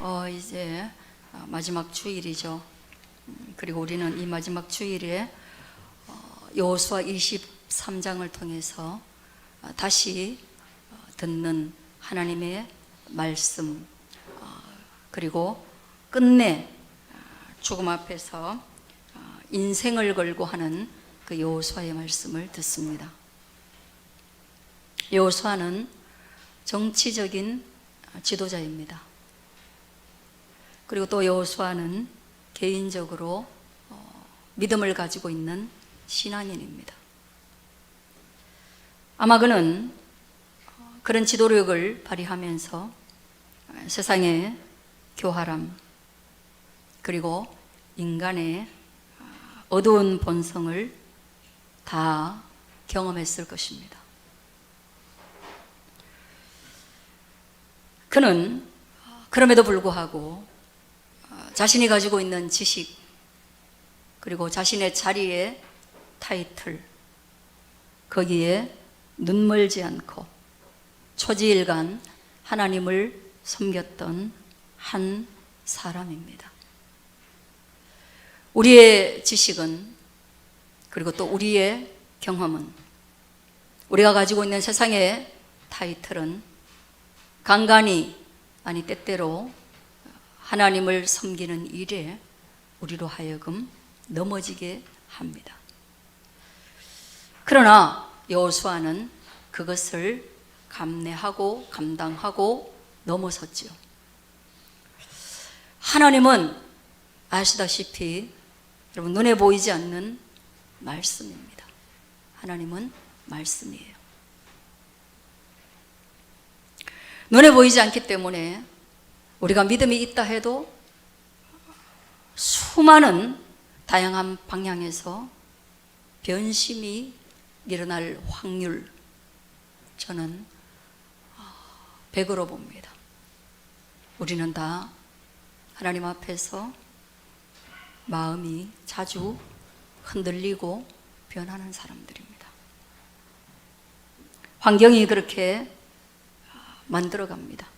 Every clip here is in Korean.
어, 이제 마지막 주일이죠. 음, 그리고 우리는 이 마지막 주일에 어, 여호수아 23장을 통해서 어, 다시 어, 듣는 하나님의 말씀 어, 그리고 끝내 어, 죽음 앞에서 어, 인생을 걸고 하는 그 여호수아의 말씀을 듣습니다. 여호수아는 정치적인 지도자입니다. 그리고 또 여호수아는 개인적으로 어, 믿음을 가지고 있는 신앙인입니다. 아마 그는 어, 그런 지도력을 발휘하면서 어, 세상의 교활함 그리고 인간의 어, 어두운 본성을 다 경험했을 것입니다. 그는 그럼에도 불구하고 어, 자신이 가지고 있는 지식 그리고 자신의 자리의 타이틀 거기에 눈멀지 않고 초지일간 하나님을 섬겼던 한 사람입니다. 우리의 지식은 그리고 또 우리의 경험은 우리가 가지고 있는 세상의 타이틀은 간간히 아니 때때로 하나님을 섬기는 일에 우리로 하여금 넘어지게 합니다. 그러나 여호수아는 그것을 감내하고 감당하고 넘어섰지요. 하나님은 아시다시피 여러분 눈에 보이지 않는 말씀입니다. 하나님은 말씀이에요. 눈에 보이지 않기 때문에 우리가 믿음이 있다 해도 수많은 다양한 방향에서 변심이 일어날 확률 저는 100으로 봅니다. 우리는 다 하나님 앞에서 마음이 자주 흔들리고 변하는 사람들입니다. 환경이 그렇게 만들어 갑니다.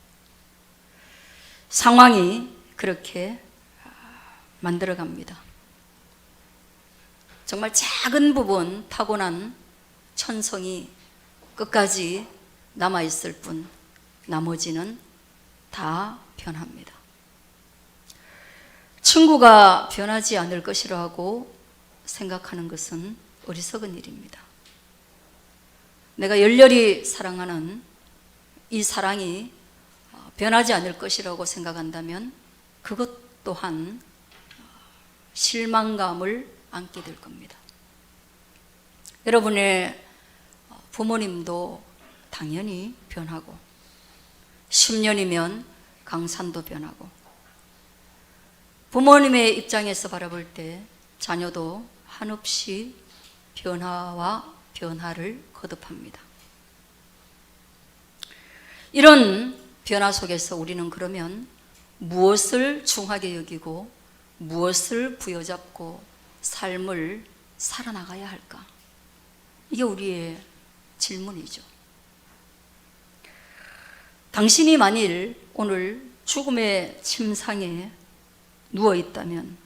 상황이 그렇게 만들어 갑니다. 정말 작은 부분 타고난 천성이 끝까지 남아 있을 뿐 나머지는 다 변합니다. 친구가 변하지 않을 것이라고 생각하는 것은 어리석은 일입니다. 내가 열렬히 사랑하는 이 사랑이 변하지 않을 것이라고 생각한다면 그것 또한 실망감을 안게 될 겁니다. 여러분의 부모님도 당연히 변하고 10년이면 강산도 변하고 부모님의 입장에서 바라볼 때 자녀도 한없이 변화와 변화를 거듭합니다. 이런 변화 속에서 우리는 그러면 무엇을 중하게 여기고 무엇을 부여잡고 삶을 살아나가야 할까? 이게 우리의 질문이죠. 당신이 만일 오늘 죽음의 침상에 누워 있다면,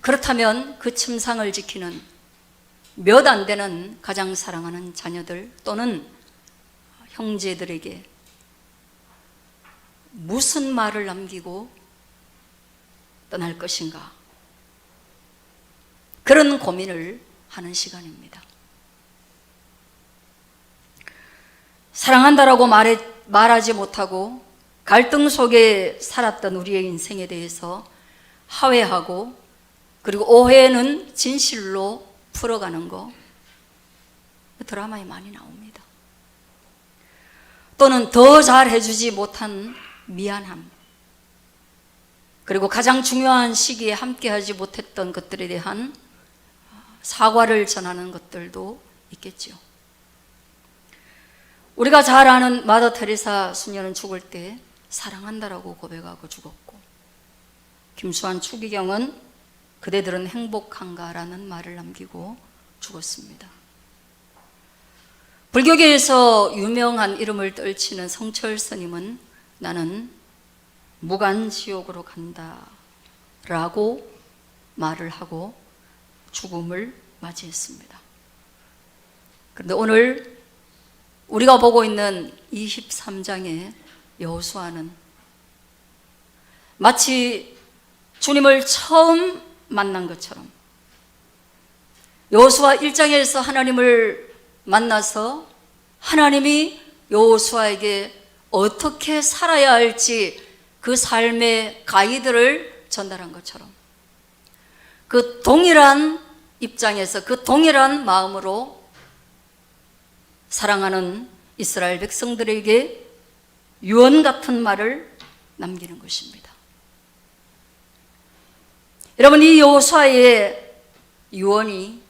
그렇다면 그 침상을 지키는 몇 안 되는 가장 사랑하는 자녀들 또는 형제들에게 무슨 말을 남기고 떠날 것인가? 그런 고민을 하는 시간입니다. 사랑한다라고 말해, 말하지 못하고 갈등 속에 살았던 우리의 인생에 대해서 하회하고 그리고 오해는 진실로 풀어가는 거 드라마에 많이 나옵니다. 또는 더 잘 해주지 못한 미안함 그리고 가장 중요한 시기에 함께하지 못했던 것들에 대한 사과를 전하는 것들도 있겠죠. 우리가 잘 아는 마더 테레사 수녀는 죽을 때 사랑한다라고 고백하고 죽었고 김수환 추기경은 그대들은 행복한가라는 말을 남기고 죽었습니다. 불교계에서 유명한 이름을 떨치는 성철 스님은 나는 무간지옥으로 간다 라고 말을 하고 죽음을 맞이했습니다. 그런데 오늘 우리가 보고 있는 23장의 여호수아는 마치 주님을 처음 만난 것처럼 여호수아 1장에서 하나님을 만나서 하나님이 여호수아에게 어떻게 살아야 할지 그 삶의 가이드를 전달한 것처럼 그 동일한 입장에서 그 동일한 마음으로 사랑하는 이스라엘 백성들에게 유언 같은 말을 남기는 것입니다. 여러분 이 여호수아의 유언이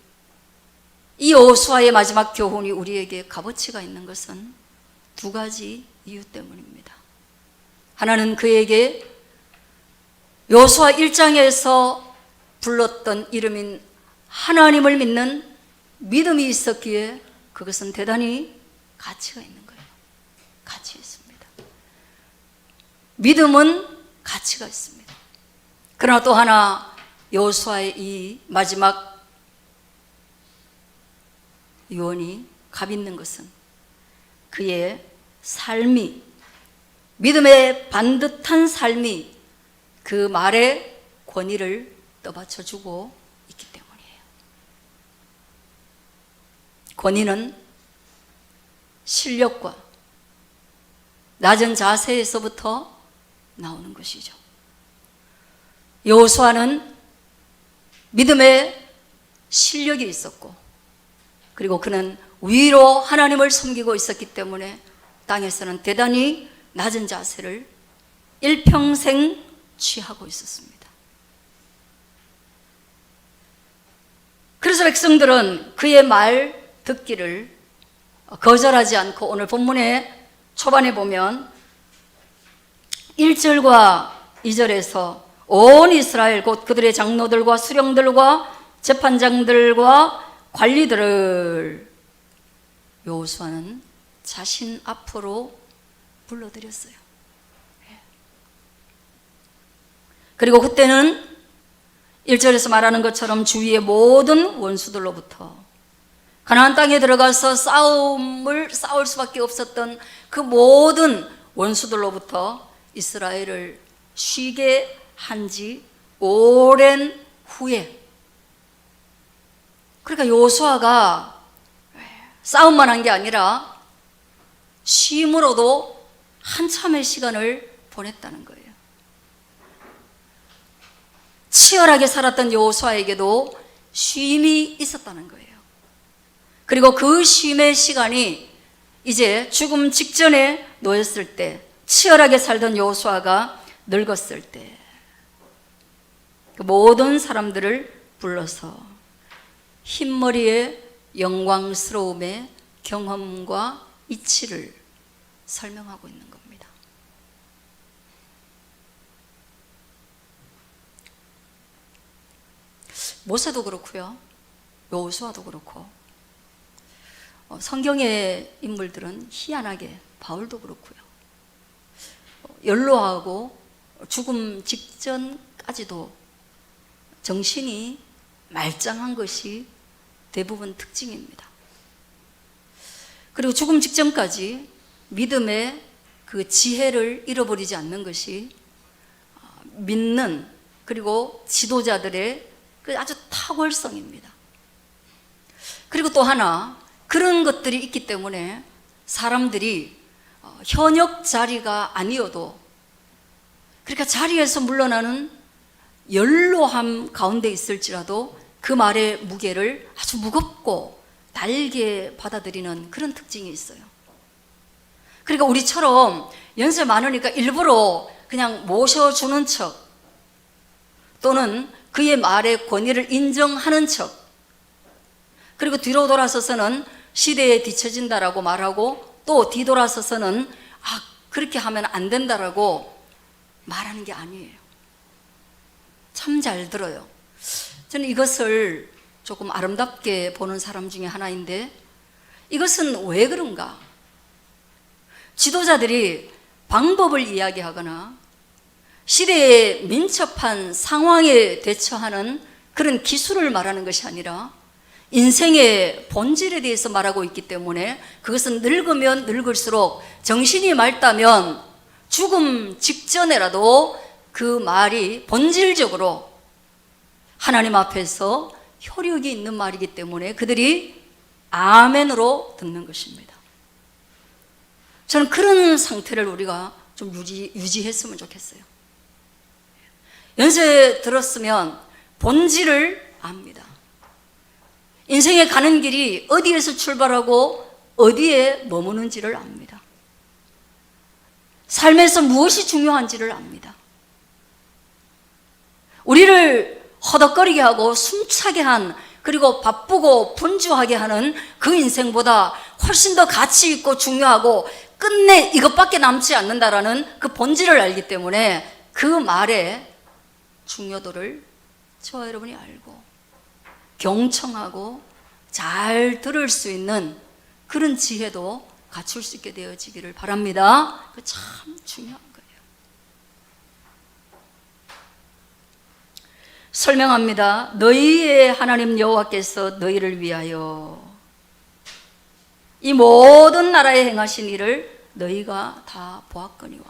이 여호수아의 마지막 교훈이 우리에게 값어치가 있는 것은 두 가지 이유 때문입니다. 하나는 그에게 여호수아 1장에서 불렀던 이름인 하나님을 믿는 믿음이 있었기에 그것은 대단히 가치가 있는 거예요. 가치 있습니다. 믿음은 가치가 있습니다. 그러나 또 하나 여호수아의 이 마지막 유언이 값 있는 것은 그의 삶이 믿음의 반듯한 삶이 그 말의 권위를 떠받쳐 주고 있기 때문이에요. 권위는 실력과 낮은 자세에서부터 나오는 것이죠. 여호수아는 믿음의 실력이 있었고 그리고 그는 위로 하나님을 섬기고 있었기 때문에 땅에서는 대단히 낮은 자세를 일평생 취하고 있었습니다. 그래서 백성들은 그의 말 듣기를 거절하지 않고 오늘 본문의 초반에 보면 1절과 2절에서 온 이스라엘 곧 그들의 장로들과 수령들과 재판장들과 관리들을 여호수아는 자신 앞으로 불러들였어요. 그리고 그때는 1절에서 말하는 것처럼 주위의 모든 원수들로부터 가나안 땅에 들어가서 싸움을 싸울 수밖에 없었던 그 모든 원수들로부터 이스라엘을 쉬게 한 지 오랜 후에 그러니까 요수아가 싸움만 한 게 아니라 쉼으로도 한참의 시간을 보냈다는 거예요. 치열하게 살았던 여호수아에게도 쉼이 있었다는 거예요. 그리고 그 쉼의 시간이 이제 죽음 직전에 놓였을 때 치열하게 살던 여호수아가 늙었을 때 그 모든 사람들을 불러서 흰머리의 영광스러움의 경험과 이치를 설명하고 있는 겁니다. 모세도 그렇고요. 여호수아도 그렇고 어, 성경의 인물들은 희한하게 바울도 그렇고요. 어, 연로하고 죽음 직전까지도 정신이 말짱한 것이 대부분 특징입니다. 그리고 죽음 직전까지 믿음의 그 지혜를 잃어버리지 않는 것이 어, 믿는 그리고 지도자들의 그 아주 탁월성입니다. 그리고 또 하나 그런 것들이 있기 때문에 사람들이 어, 현역 자리가 아니어도 그러니까 자리에서 물러나는 연로함 가운데 있을지라도 그 말의 무게를 아주 무겁고 날게 받아들이는 그런 특징이 있어요. 그러니까 우리처럼 연세 많으니까 일부러 그냥 모셔주는 척 또는 그의 말의 권위를 인정하는 척 그리고 뒤로 돌아서서는 시대에 뒤처진다라고 말하고 또 뒤돌아서서는 아 그렇게 하면 안 된다라고 말하는 게 아니에요. 참 잘 들어요. 저는 이것을 조금 아름답게 보는 사람 중에 하나인데 이것은 왜 그런가? 지도자들이 방법을 이야기하거나 시대에 민첩한 상황에 대처하는 그런 기술을 말하는 것이 아니라 인생의 본질에 대해서 말하고 있기 때문에 그것은 늙으면 늙을수록 정신이 맑다면 죽음 직전에라도 그 말이 본질적으로 하나님 앞에서 효력이 있는 말이기 때문에 그들이 아멘으로 듣는 것입니다. 저는 그런 상태를 우리가 좀 유지, 유지했으면 좋겠어요. 연세 들었으면 본질을 압니다. 인생에 가는 길이 어디에서 출발하고 어디에 머무는지를 압니다. 삶에서 무엇이 중요한지를 압니다. 우리를 허덕거리게 하고 숨차게 한 그리고 바쁘고 분주하게 하는 그 인생보다 훨씬 더 가치 있고 중요하고 끝내 이것밖에 남지 않는다라는 그 본질을 알기 때문에 그 말의 중요도를 저와 여러분이 알고 경청하고 잘 들을 수 있는 그런 지혜도 갖출 수 있게 되어지기를 바랍니다. 그참 거예요. 설명합니다. 너희의 하나님 여호와께서 너희를 위하여 이 모든 나라에 행하신 일을 너희가 다 보았거니와.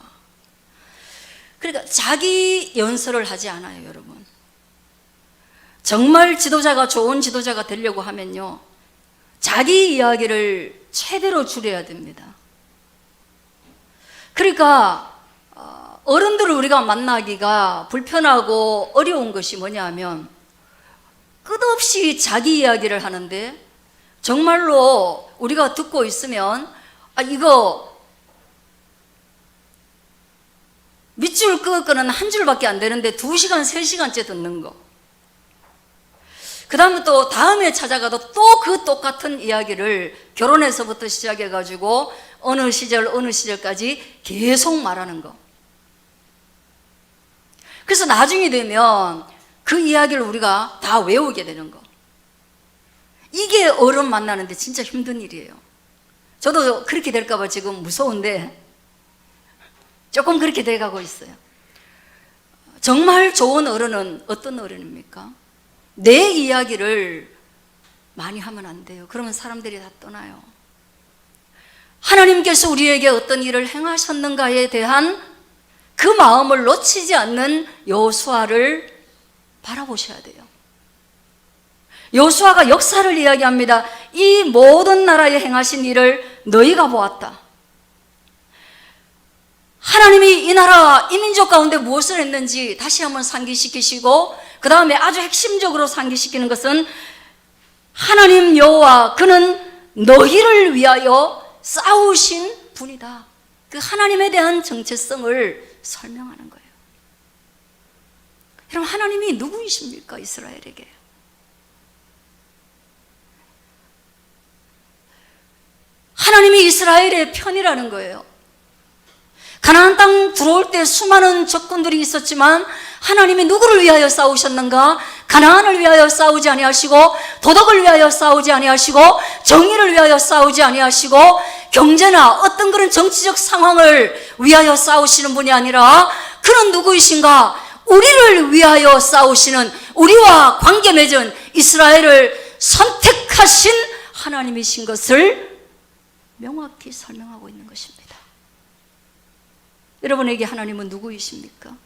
그러니까 자기 연설을 하지 않아요, 여러분. 정말 지도자가 좋은 지도자가 되려고 하면요. 자기 이야기를 최대로 줄여야 됩니다. 그러니까 어, 어른들을 우리가 만나기가 불편하고 어려운 것이 뭐냐면 끝없이 자기 이야기를 하는데 정말로 우리가 듣고 있으면 아 이거 밑줄 끄거는 한 줄밖에 안 되는데 두 시간, 세 시간째 듣는 거. 그 다음에 또 다음에 찾아가도 또 그 똑같은 이야기를 결혼해서부터 시작해가지고 어느 시절, 어느 시절까지 계속 말하는 거. 그래서 나중에 되면 그 이야기를 우리가 다 외우게 되는 거. 이게 어른 만나는데 진짜 힘든 일이에요. 저도 그렇게 될까봐 지금 무서운데 조금 그렇게 돼가고 있어요. 정말 좋은 어른은 어떤 어른입니까? 내 이야기를 많이 하면 안 돼요. 그러면 사람들이 다 떠나요. 하나님께서 우리에게 어떤 일을 행하셨는가에 대한 그 마음을 놓치지 않는 여수아를 바라보셔야 돼요. 여수아가 역사를 이야기합니다. 이 모든 나라에 행하신 일을 너희가 보았다. 하나님이 이 나라, 이 민족 가운데 무엇을 했는지 다시 한번 상기시키시고, 그 다음에 아주 핵심적으로 상기시키는 것은 하나님 여호와 그는 너희를 위하여 싸우신 분이다. 그 하나님에 대한 정체성을 설명하는 거예요. 여러분, 하나님이 누구이십니까? 이스라엘에게. 하나님이 이스라엘의 편이라는 거예요. 가나안 땅 들어올 때 수많은 적군들이 있었지만 하나님이 누구를 위하여 싸우셨는가? 가나안을 위하여 싸우지 아니하시고 도덕을 위하여 싸우지 아니하시고 정의를 위하여 싸우지 아니하시고 경제나 어떤 그런 정치적 상황을 위하여 싸우시는 분이 아니라 그런 누구이신가? 우리를 위하여 싸우시는 우리와 관계 맺은 이스라엘을 선택하신 하나님이신 것을 명확히 설명하고 있는 것입니다. 여러분에게 하나님은 누구이십니까?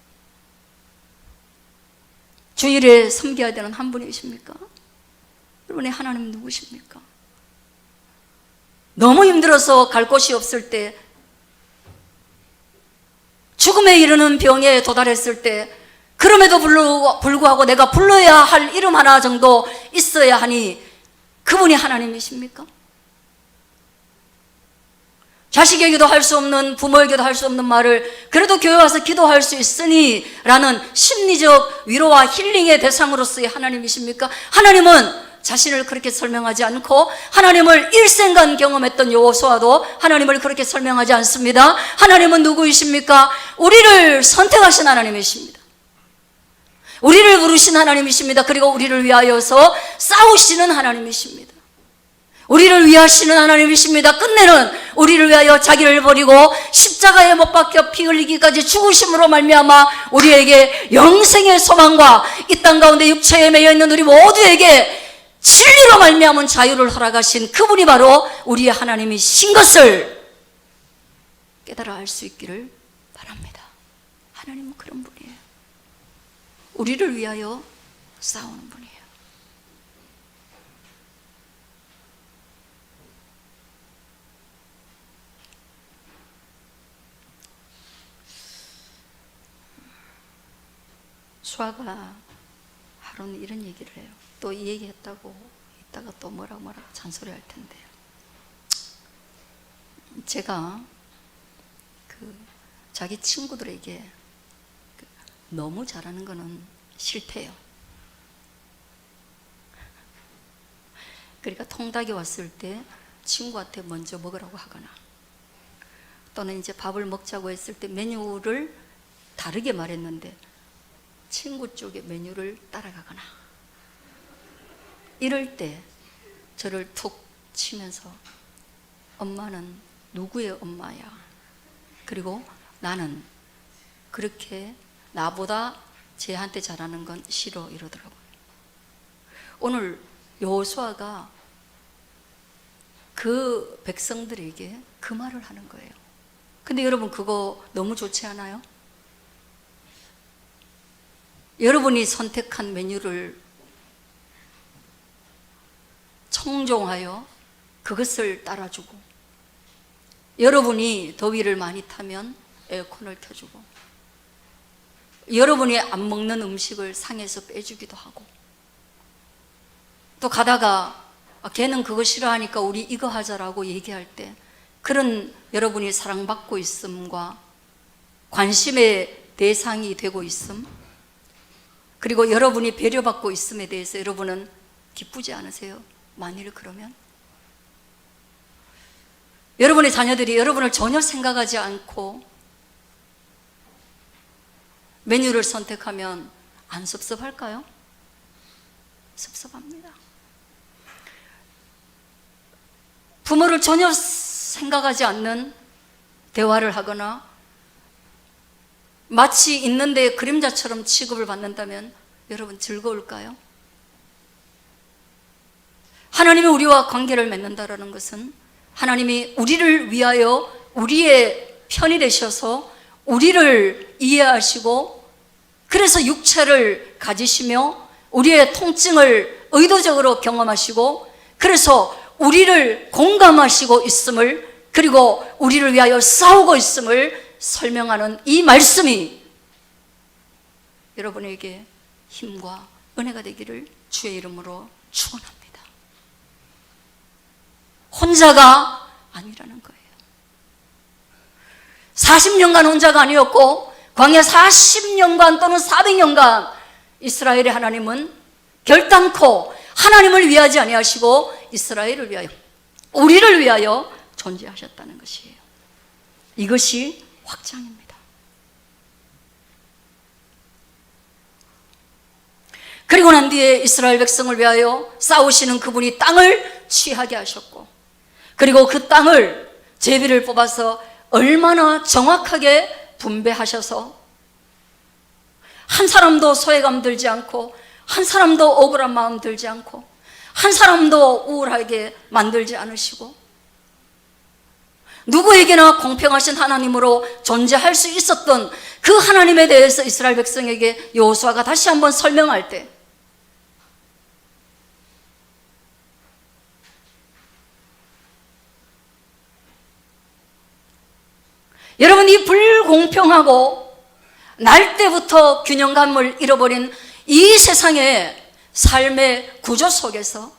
주일에 섬겨야 되는 한 분이십니까? 여러분의 하나님은 누구십니까? 너무 힘들어서 갈 곳이 없을 때, 죽음에 이르는 병에 도달했을 때, 그럼에도 불구하고 내가 불러야 할 이름 하나 정도 있어야 하니, 그분이 하나님이십니까? 자식에게도 할 수 없는 부모에게도 할 수 없는 말을 그래도 교회 와서 기도할 수 있으니 라는 심리적 위로와 힐링의 대상으로서의 하나님이십니까? 하나님은 자신을 그렇게 설명하지 않고 하나님을 일생간 경험했던 여호수아도 하나님을 그렇게 설명하지 않습니다. 하나님은 누구이십니까? 우리를 선택하신 하나님이십니다. 우리를 부르신 하나님이십니다. 그리고 우리를 위하여서 싸우시는 하나님이십니다. 우리를 위하시는 하나님이십니다. 끝내는 우리를 위하여 자기를 버리고 십자가에 못 박혀 피 흘리기까지 죽으심으로 말미암아 우리에게 영생의 소망과 이 땅 가운데 육체에 매여 있는 우리 모두에게 진리로 말미암은 자유를 허락하신 그분이 바로 우리의 하나님이신 것을 깨달아 알 수 있기를 바랍니다. 하나님은 그런 분이에요. 우리를 위하여 싸우는 분이에요. 수아가 하루는 이런 얘기를 해요. 또 이 얘기 했다고 이따가 또 뭐라고 뭐라고 잔소리 할 텐데. 제가 그 자기 친구들에게 그 너무 잘하는 거는 싫대요. 그러니까 통닭이 왔을 때 친구한테 먼저 먹으라고 하거나 또는 이제 밥을 먹자고 했을 때 메뉴를 다르게 말했는데 친구 쪽의 메뉴를 따라가거나 이럴 때 저를 툭 치면서 엄마는 누구의 엄마야? 그리고 나는 그렇게 나보다 쟤한테 잘하는 건 싫어 이러더라고요. 오늘 여호수아가 그 백성들에게 그 말을 하는 거예요. 근데 여러분 그거 너무 좋지 않아요? 여러분이 선택한 메뉴를 청종하여 그것을 따라주고 여러분이 더위를 많이 타면 에어컨을 켜주고 여러분이 안 먹는 음식을 상에서 빼주기도 하고 또 가다가 아, 걔는 그거 싫어하니까 우리 이거 하자라고 얘기할 때 그런 여러분이 사랑받고 있음과 관심의 대상이 되고 있음 그리고 여러분이 배려받고 있음에 대해서 여러분은 기쁘지 않으세요? 만일 그러면 여러분의 자녀들이 여러분을 전혀 생각하지 않고 메뉴를 선택하면 안 섭섭할까요? 섭섭합니다. 부모를 전혀 생각하지 않는 대화를 하거나 마치 있는데 그림자처럼 취급을 받는다면 여러분 즐거울까요? 하나님이 우리와 관계를 맺는다라는 것은 하나님이 우리를 위하여 우리의 편이 되셔서 우리를 이해하시고 그래서 육체를 가지시며 우리의 통증을 의도적으로 경험하시고 그래서 우리를 공감하시고 있음을 그리고 우리를 위하여 싸우고 있음을 설명하는 이 말씀이 여러분에게 힘과 은혜가 되기를 주의 이름으로 축원합니다. 혼자가 아니라는 거예요. 40년간 혼자가 아니었고 광야 40년간 또는 400년간 이스라엘의 하나님은 결단코 하나님을 위하지 아니하시고 이스라엘을 위하여 우리를 위하여 존재하셨다는 것이에요. 이것이 확장입니다. 그리고 난 뒤에 이스라엘 백성을 위하여 싸우시는 그분이 땅을 취하게 하셨고 그리고 그 땅을 제비를 뽑아서 얼마나 정확하게 분배하셔서 한 사람도 소외감 들지 않고 한 사람도 억울한 마음 들지 않고 한 사람도 우울하게 만들지 않으시고 누구에게나 공평하신 하나님으로 존재할 수 있었던 그 하나님에 대해서 이스라엘 백성에게 여호수아가 다시 한번 설명할 때 여러분 이 불공평하고 날 때부터 균형감을 잃어버린 이 세상의 삶의 구조 속에서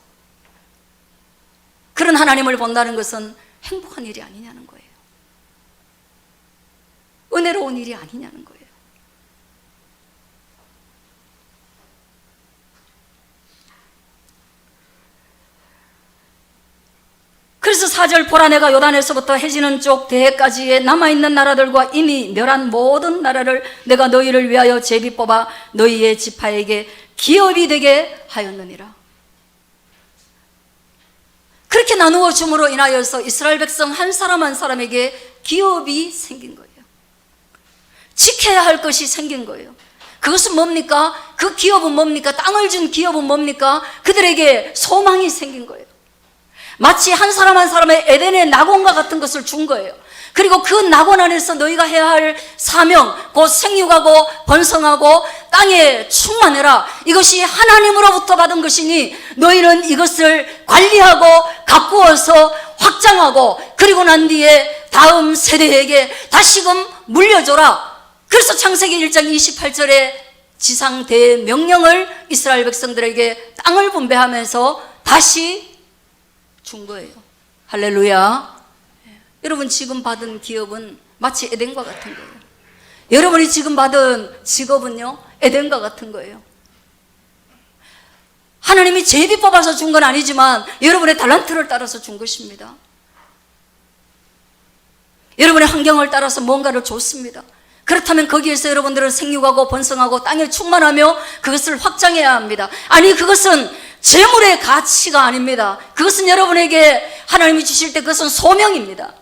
그런 하나님을 본다는 것은 행복한 일이 거예요. 은혜로운 일이 아니냐는 거예요. 그래서 사절 보라 내가 요단에서부터 해지는 쪽 대해까지의 남아있는 나라들과 이미 멸한 모든 나라를 내가 너희를 위하여 제비 뽑아 너희의 지파에게 기업이 되게 하였느니라. 그렇게 나누어 줌으로 인하여서 이스라엘 백성 한 사람 한 사람에게 기업이 생긴 거예요. 지켜야 할 것이 생긴 거예요. 그것은 뭡니까? 그 기업은 뭡니까? 땅을 준 기업은 뭡니까? 그들에게 소망이 생긴 거예요. 마치 한 사람 한 사람의 에덴의 낙원과 같은 것을 준 거예요. 그리고 그 낙원 안에서 너희가 해야 할 사명, 곧 생육하고 번성하고 땅에 충만해라. 이것이 하나님으로부터 받은 것이니 너희는 이것을 관리하고 가꾸어서 확장하고 그리고 난 뒤에 다음 세대에게 다시금 물려줘라. 그래서 창세기 1장 28절에 지상 대명령을 이스라엘 백성들에게 땅을 분배하면서 다시 준 거예요. 할렐루야. 여러분 지금 받은 기업은 마치 에덴과 같은 거예요. 여러분이 지금 받은 직업은요, 에덴과 같은 거예요. 하나님이 제비 뽑아서 준 건 아니지만 여러분의 달란트를 따라서 준 것입니다. 여러분의 환경을 따라서 뭔가를 줬습니다. 그렇다면 거기에서 여러분들은 생육하고 번성하고 땅에 충만하며 그것을 확장해야 합니다. 아니, 그것은 재물의 가치가 아닙니다. 그것은 여러분에게 하나님이 주실 때 그것은 소명입니다.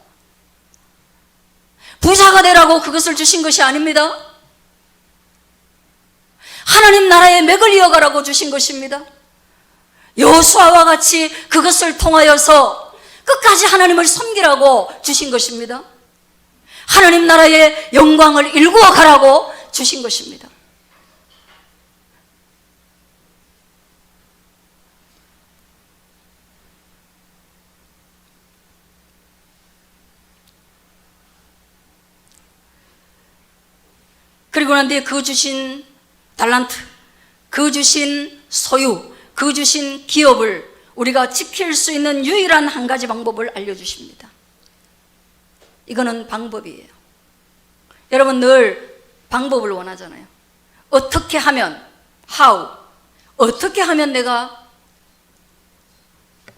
부자가 되라고 그것을 주신 것이 아닙니다. 하나님 나라의 맥을 이어가라고 주신 것입니다. 여호수아와 같이 그것을 통하여서 끝까지 하나님을 섬기라고 주신 것입니다. 하나님 나라의 영광을 일구어 가라고 주신 것입니다. 그리고 난 뒤에 그 주신 달란트, 그 주신 소유, 그 주신 기업을 우리가 지킬 수 있는 유일한 한 가지 방법을 알려주십니다. 이거는 방법이에요. 여러분 늘 방법을 원하잖아요. 어떻게 하면, how, 어떻게 하면 내가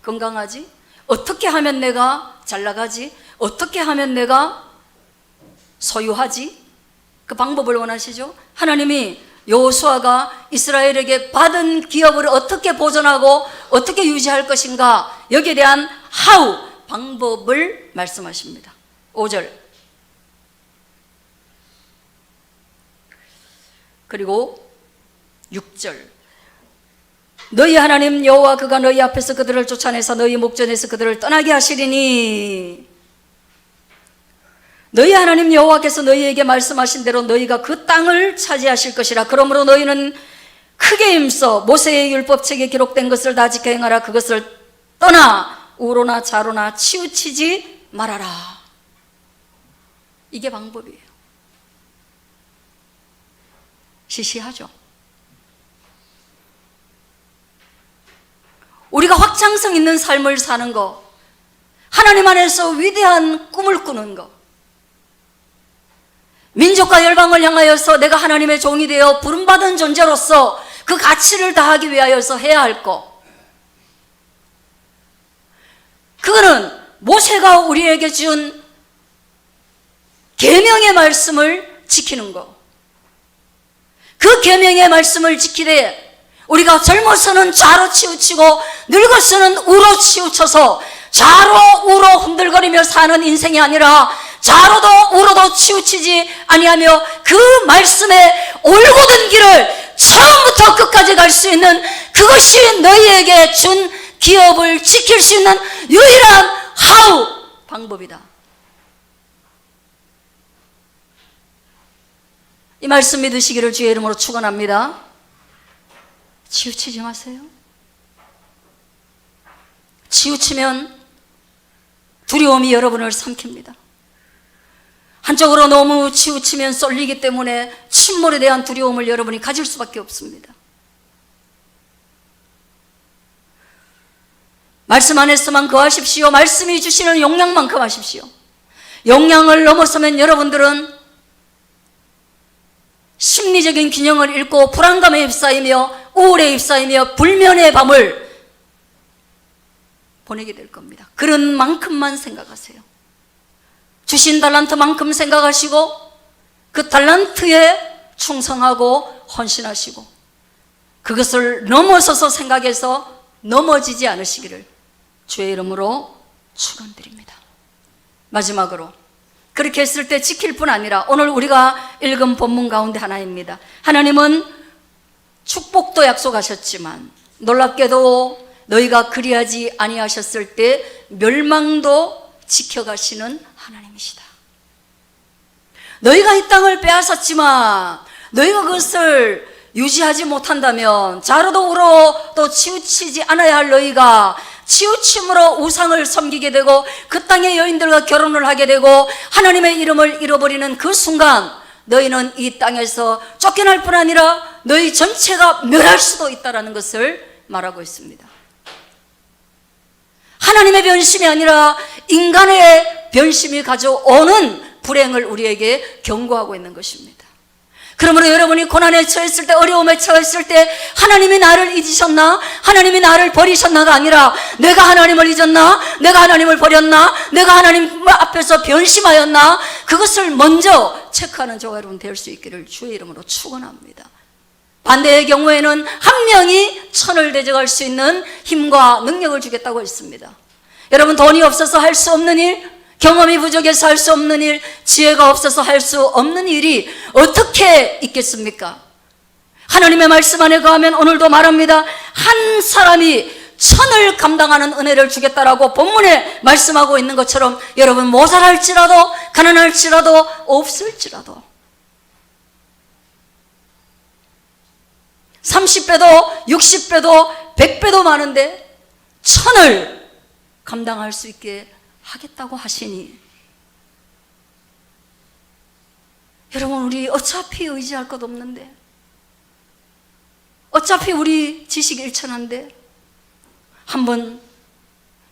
건강하지? 어떻게 하면 내가 잘 나가지? 어떻게 하면 내가 소유하지? 그 방법을 원하시죠? 하나님이 여호수아가 이스라엘에게 받은 기업을 어떻게 보존하고 어떻게 유지할 것인가 여기에 대한 how 방법을 말씀하십니다. 5절. 그리고 6절. 너희 하나님 여호와 그가 너희 앞에서 그들을 쫓아내서 너희 목전에서 그들을 떠나게 하시리니. 너희 하나님 여호와께서 너희에게 말씀하신 대로 너희가 그 땅을 차지하실 것이라. 그러므로 너희는 크게 힘써 모세의 율법책에 기록된 것을 다 지켜 행하라. 그것을 떠나 우로나 자로나 치우치지 말아라 이게 방법이에요 시시하죠 우리가 확장성 있는 삶을 사는 거 하나님 안에서 위대한 꿈을 꾸는 거 민족과 열방을 향하여서 내가 하나님의 종이 되어 부름받은 존재로서 그 가치를 다하기 위하여서 해야 할 것. 그거는 모세가 우리에게 준 계명의 말씀을 지키는 것. 그 계명의 말씀을 지키되 우리가 젊어서는 좌로 치우치고 늙어서는 우로 치우쳐서 좌로 우로 흔들거리며 사는 인생이 아니라 좌로도 우로도 치우치지 아니하며 그 말씀에 올곧은 길을 처음부터 끝까지 갈 수 있는 그것이 너희에게 준 기업을 지킬 수 있는 유일한 하우 방법이다. 이 말씀 믿으시기를 주의 이름으로 축원합니다. 치우치지 마세요. 치우치면 두려움이 여러분을 삼킵니다. 한쪽으로 너무 치우치면 쏠리기 때문에 침몰에 대한 두려움을 여러분이 가질 수밖에 없습니다. 말씀 안에서만 거하십시오. 말씀이 주시는 용량만큼 하십시오. 용량을 넘어서면 여러분들은 심리적인 균형을 잃고 불안감에 휩싸이며 우울에 휩싸이며 불면의 밤을 보내게 될 겁니다. 그런 만큼만 생각하세요. 주신 달란트만큼 생각하시고 그 달란트에 충성하고 헌신하시고 그것을 넘어서서 생각해서 넘어지지 않으시기를 주의 이름으로 축원드립니다. 마지막으로 그렇게 했을 때 지킬 뿐 아니라 오늘 우리가 읽은 본문 가운데 하나입니다. 하나님은 축복도 약속하셨지만 놀랍게도 너희가 그리하지 아니하셨을 때 멸망도 지켜가시는 하나님이시다. 너희가 이 땅을 빼앗았지만 너희가 그것을 유지하지 못한다면 자로도 울어 또 치우치지 않아야 할 너희가 치우침으로 우상을 섬기게 되고 그 땅의 여인들과 결혼을 하게 되고 하나님의 이름을 잃어버리는 그 순간 너희는 이 땅에서 쫓겨날 뿐 아니라 너희 전체가 멸할 수도 있다라는 것을 말하고 있습니다. 하나님의 변심이 아니라 인간의 변심이 가져오는 불행을 우리에게 경고하고 있는 것입니다. 그러므로 여러분이 고난에 처했을 때, 어려움에 처했을 때, 하나님이 나를 잊으셨나? 하나님이 나를 버리셨나가 아니라, 내가 하나님을 잊었나? 내가 하나님을 버렸나? 내가 하나님 앞에서 변심하였나? 그것을 먼저 체크하는 저와 여러분 될 수 있기를 주의 이름으로 축원합니다. 반대의 경우에는 한 명이 천을 대적할 수 있는 힘과 능력을 주겠다고 했습니다. 여러분 돈이 없어서 할 수 없는 일, 경험이 부족해서 할 수 없는 일, 지혜가 없어서 할 수 없는 일이 어떻게 있겠습니까? 하나님의 말씀 안에 거하면 오늘도 말합니다. 한 사람이 천을 감당하는 은혜를 주겠다라고 본문에 말씀하고 있는 것처럼 여러분 모자랄지라도 가난할지라도 없을지라도 30배도 60배도 100배도 많은데 천을 감당할 수 있게 하겠다고 하시니 여러분 우리 어차피 의지할 것 없는데 어차피 우리 지식 일천한데 한번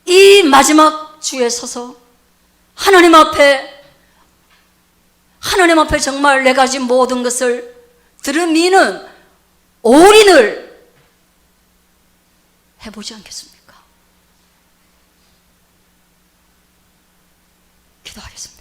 이 마지막 주에 서서 하나님 앞에 하나님 앞에 정말 내 가진 모든 것을 들으미는 올인을 해보지 않겠습니까? 기도하겠습니다.